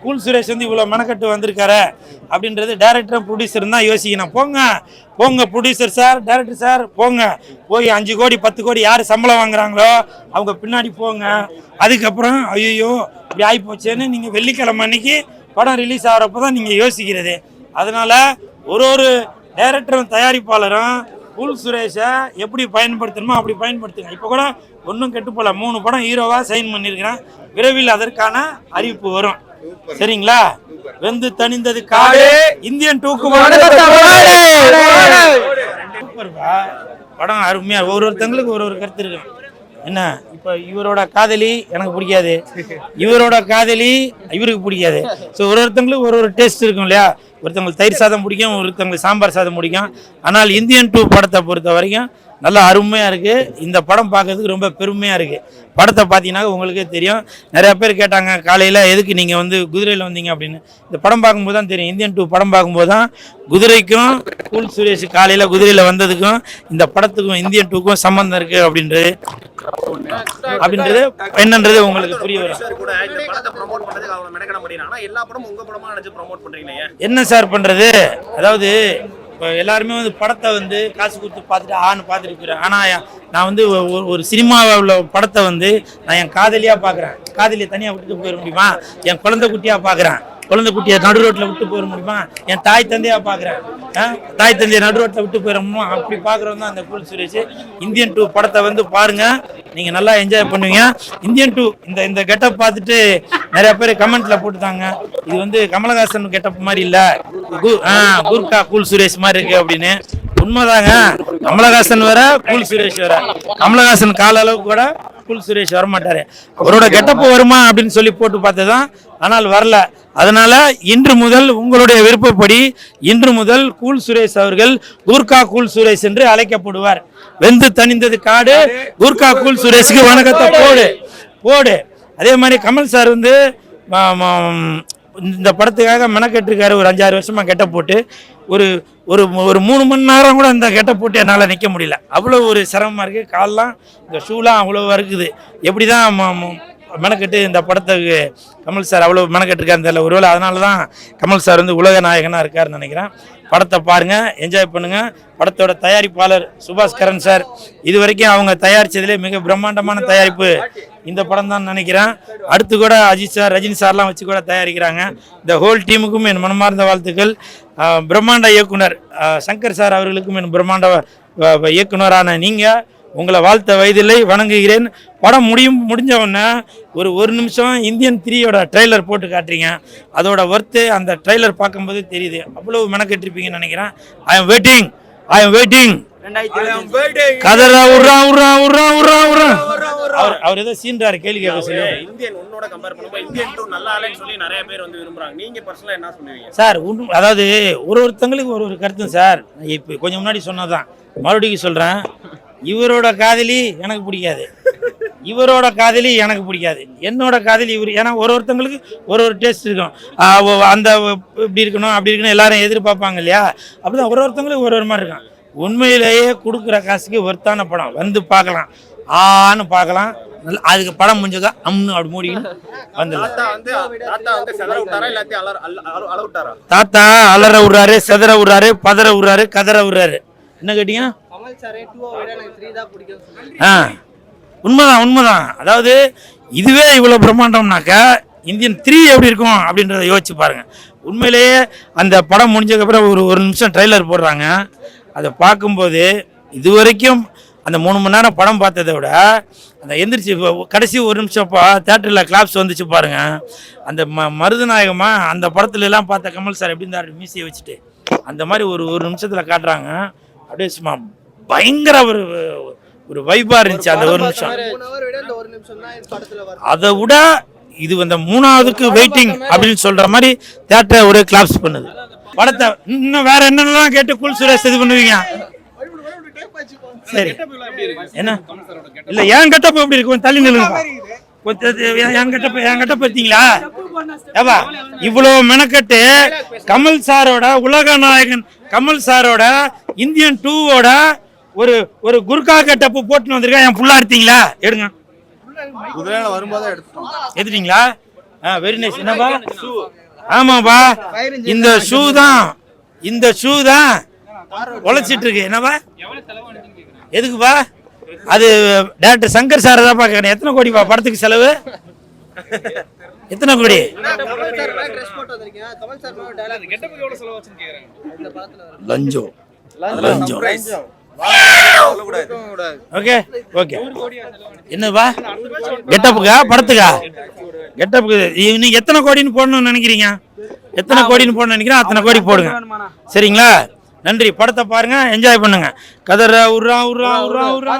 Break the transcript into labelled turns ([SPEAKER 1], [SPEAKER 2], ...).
[SPEAKER 1] Cool Suresh வந்து இவ்வளோ மெனக்கட்டு வந்திருக்காரு அப்படின்றது டேரக்டர் ப்ரொடியூசரும் தான் யோசிக்கணும். போங்க போங்க ப்ரொடியூசர் சார் டேரக்டர் சார் போங்க. போய் அஞ்சு கோடி பத்து கோடி யார் சம்பளம் வாங்குறாங்களோ அவங்க பின்னாடி போங்க. அதுக்கப்புறம் ஐயோ இப்படி ஆகிப்போச்சேன்னு நீங்கள் வெள்ளிக்கிழமை அன்னைக்கு படம் ரிலீஸ் ஆகிறப்ப தான் நீங்கள் யோசிக்கிறது. அதனால் ஒரு ஒரு டேரக்டரும் தயாரிப்பாளரும் கூல் சுரேஷை எப்படி பயன்படுத்தணுமோ அப்படி பயன்படுத்துங்க. இப்போ கூட ஒன்றும் கெட்டு மூணு படம் ஹீரோவாக சைன் பண்ணியிருக்கிறேன். விரைவில் அதற்கான அறிவிப்பு வரும். சரிங்களா? வெந்து தணிந்தது காடு. இந்தியன் டூக்கு படம் அருமையா ஒரு ஒருத்தங்களுக்கு ஒரு ஒரு கருத்து இருக்கும் என்ன? இப்போ இவரோட காதலி எனக்கு பிடிக்காது. இவரோட காதலி இவருக்கு பிடிக்காது. ஸோ ஒரு ஒருத்தங்களுக்கு ஒரு ஒரு டேஸ்ட் இருக்கும் இல்லையா? ஒருத்தவங்களுக்கு தயிர் சாதம் பிடிக்கும் ஒருத்தவங்களுக்கு சாம்பார் சாதம் பிடிக்கும். ஆனால் இந்தியன் டூ படத்தை பொறுத்த வரைக்கும் நல்லா அருமையாக இருக்குது இந்த படம் பார்க்கறதுக்கு ரொம்ப பெருமையாக இருக்குது படத்தை பார்த்தீங்கன்னா உங்களுக்கே தெரியும். நிறையா பேர் கேட்டாங்க காலையில் எதுக்கு நீங்கள் வந்து குதிரையில் வந்தீங்க அப்படின்னு. இந்த படம் பார்க்கும்போது தான் தெரியும். இந்தியன் டூ படம் பார்க்கும்போது தான் குதிரைக்கும் கூல் சுரேஷ் காலையில் குதிரையில் வந்ததுக்கும் இந்த படத்துக்கும் இந்தியன் டூக்கும் சம்மந்தம் இருக்குது அப்படின்றது. அப்படின்றது என்னன்றது உங்களுக்கு புரிய வரும். என்ன சார் பண்ணுறது அதாவது இப்போ எல்லாருமே வந்து படத்தை வந்து காசு கொடுத்து பார்த்துட்டு ஆன்னு பார்த்துட்டு போயிடுறேன் ஆனால் நான் வந்து ஒரு ஒரு சினிமாவில் உள்ள படத்தை வந்து நான் என் காதலியாக பார்க்குறேன். காதலியை தனியாக விட்டுட்டு போயிட முடியுமா? என் குழந்தை குட்டியாக பார்க்குறேன். குழந்தை குட்டியை நடு ரோட்டில் விட்டு போயிட முடியுமா? என் தாய் தந்தையாக பார்க்குறேன் தாய் தந்தையை நடு ரோட்டில் விட்டு போயிடணுமா அப்படி பார்க்குறவங்க தான் அந்த கூல் சுரேஷ். இந்தியன் டூ படத்தை வந்து பாருங்கள் நீங்கள் நல்லா என்ஜாய் பண்ணுவீங்க. இந்தியன் டூ இந்த இந்த கெட்டப் பார்த்துட்டு நிறைய பேர் கமெண்ட்ல போட்டுட்டாங்க. இது வந்து கமலஹாசன் கெட்டப் மாதிரி இல்லை. கு- ஆ, குர்கா கூல் சுரேஷ் மாதிரி இருக்கு அப்படின்னு. உண்மைதாங்க. கமலஹாசன் வேற கூல் சுரேஷ் வேற. கமலஹாசன் கால அளவுக்கு கூட கூல் சுரேஷ் வரமாட்டாரு. அவரோட கெட்டப்பு வருமா அப்படின்னு சொல்லி போட்டு பார்த்ததுதான் ஆனால் வரல. அதனால இன்று முதல் உங்களுடைய விருப்பப்படி இன்று முதல் கூல் சுரேஷ் அவர்கள் கூர்கா கூல் சுரேஷ் என்று அழைக்கப்படுவார். வெந்து தணிந்தது காடு கூர்கா கூல் சுரேஷுக்கு வணக்கத்தை போடு போடு. அதே மாதிரி கமல் சார் வந்து இந்த படத்துக்காக மெனக்கெட்டிருக்காரு ஒரு அஞ்சாறு வருஷமாக கெட்ட போட்டு. ஒரு ஒரு ஒரு மூணு மணி நேரம் கூட இந்த கெட்ட போட்டு என்னால் நிற்க முடியல. அவ்வளோ ஒரு சிரமமாக இருக்குது கால்லாம் இந்த ஷூலாம் அவ்வளோ இருக்குது. எப்படி தான் மெனக்கெட்டு இந்த படத்துக்கு கமல் சார் அவ்வளோ மெனக்கெட்டுருக்காரு தெரியல. ஒருவேளை அதனால தான் கமல் சார் வந்து உலக நாயகனாக இருக்காருன்னு நினைக்கிறேன். படத்தை பாருங்கள் என்ஜாய் பண்ணுங்கள் படத்தோட தயாரிப்பாளர் சுபாஷ் கரண் சார். இது வரைக்கும் அவங்க தயாரித்ததுலேயே மிக பிரம்மாண்டமான தயாரிப்பு இந்த படம் தான் நினைக்கிறேன். அடுத்து கூட அஜித் சார் ரஜினி சார்லாம் வச்சு கூட தயாரிக்கிறாங்க. இந்த ஹோல் டீமுக்கும் என் மனமார்ந்த வாழ்த்துக்கள். பிரம்மாண்ட இயக்குனர் சங்கர் சார் அவர்களுக்கும் என் பிரம்மாண்ட இயக்குனரான நீங்கள் உங்களை வாழ்த்த வயதில்லை வணங்குகிறேன். படம் முடியும் முடிஞ்ச உடனே ஒரு ஒரு நிமிஷம் இந்தியன் த்ரீயோட ட்ரெய்லர் போட்டு காட்டுறீங்க. அதோட ஒர்த்து அந்த ட்ரெய்லர் பார்க்கும்போது தெரியுது. அவ்வளவு மெனக்கெட்டிருப்பீங்கன்னு நினைக்கிறேன். I am waiting I am waiting கதறா உர்றா உர்றா உர்றா உர்றா உர்றா. அவர் அவர் ஏதோ சீன்றாரு கேள்வி கேட்க சொல்லி
[SPEAKER 2] இந்தியன் உன்னோட கம்பேர் பண்ணும்போது இந்தியன் டூ நல்லா இல்லைன்னு சொல்லி நிறைய பேர் வந்து விரும்புறாங்க. நீங்க பர்சனலா என்ன சொல்லுவீங்க?
[SPEAKER 1] சார் உண்மை அதாவது ஒரு ஒருத்தங்களுக்கு ஒரு ஒரு கருத்து சார். இப்போ கொஞ்சம் முன்னாடி சொன்னதான் மறுபடியும் சொல்கிறேன் இவரோட காதலி எனக்கு பிடிக்காது. இவரோட காதலி எனக்கு பிடிக்காது. என்னோட காதலி இவர் ஏன்னா ஒரு ஒருத்தங்களுக்கு ஒரு ஒரு டேஸ்ட் இருக்கும். அந்த இப்படி இருக்கணும் அப்படி இருக்கணும் எல்லாரும் எதிர்பார்ப்பாங்க இல்லையா? அப்படிதான் ஒரு ஒருத்தங்களுக்கு ஒரு ஒரு மாதிரி இருக்கும். உண்மையிலேயே கொடுக்குற காசுக்கு ஒருத்தான படம். வந்து பார்க்கலாம். ஆன்னு பார்க்கலாம். நல்ல- அதுக்கு படம் முடிஞ்சதா? அம்னு அப்படி மூடிக்கணும் வந்துடலாம்.
[SPEAKER 2] தாத்தா அலற
[SPEAKER 1] விடுறாரு செதற விடுறாரு பதற விடுறாரு கதற விடுறாரு. என்ன கேட்டீங்க?
[SPEAKER 3] தான்
[SPEAKER 1] ஆ உண்மைதான் உண்மைதான். அதாவது இதுவே இவ்வளோ பிரம்மாண்டம்னாக்கா இந்தியன் த்ரீ எப்படி இருக்கும் அப்படின்றத யோசிச்சு பாருங்க. உண்மையிலேயே அந்த படம் முடிஞ்சதுக்கப்புறம் ஒரு ஒரு நிமிஷம் ட்ரைலர் போடுறாங்க. அதை பார்க்கும்போது இது வரைக்கும் அந்த மூணு மணி நேரம் படம் பார்த்ததை விட அந்த எந்திரிச்சு கடைசி ஒரு நிமிஷம் தேட்டரில் கிளாப்ஸ் வந்துச்சு பாருங்க. அந்த ம மருதநாயகமாக அந்த படத்துல எல்லாம் பார்த்த கமல் சார் எப்படி இருந்தார் மீசியை வச்சுட்டு. அந்த மாதிரி ஒரு ஒரு நிமிஷத்தில் காட்டுறாங்க. அப்படியே சும்மா பயங்கர ஒரு ஒரு வைபா இருந்துச்சு அந்த ஒரு நிமிஷம்.
[SPEAKER 3] இந்த இந்த
[SPEAKER 1] அதை விட இது அந்த மூணாவதுக்கு வெயிட்டிங் அப்படின்னு சொல்ற மாதிரி தேட்டரை ஒரு கிளாப்ஸ் பண்ணுது. படத்தை இன்னும் வேற என்னென்னலாம் கேட்டு குல் சுரேஷ் இது பண்ணுவீங்க? சரி. என்ன? இல்ல என் கட்டப்ப எப்படி இருக்கு? தள்ளி நில்லுங்க கொஞ்சம் என் என் கட்டப்ப என் கட்டப்ப பார்த்தீங்களா ஏப்பா இவ்வளவு மெனக்கட்டு கமல் சாரோட உலக நாயகன் கமல் சாரோட இந்தியன் டூவோட ஒரு ஒரு குர்கா கட்டப்பு போட்டுன்னு வந்திருக்கேன் என் புள்ளா எடுத்தீங்களா? எடுங்க.
[SPEAKER 4] குதிரையில வரும்போதே
[SPEAKER 1] எடுத்துட்டீங்களா ஆ வெரி நைஸ் என்னப்பா? ஆமாப்பா. இந்த ஷூ தான். இந்த ஷூ தான் உழைச்சிட்டு இருக்கு என்னப்பா? எதுக்குப்பா? அது டேரக்டர் சங்கர் சாரை தான் பார்க்கறேன் எத்தனை கோடிப்பா படத்துக்கு செலவு? எத்தனை கோடி? லஞ்சம். லஞ்சம். Okay okay. என்னப்பா? கெட்டப்புக்கா? படத்துக்கா? கெட்டப்புக்கு. நீங்க எத்தனை கோடின்னு போடணும்னு நினைக்கிறீங்க? எத்தனை கோடின்னு போடணும்னு நினைக்கிறேன் அத்தனை கோடி போடுங்க சரிங்களா? நன்றி. படத்தை பாருங்க. என்ஜாய் பண்ணுங்க. கதற உர்ரா உர்ரா உர்ரா உர்ரா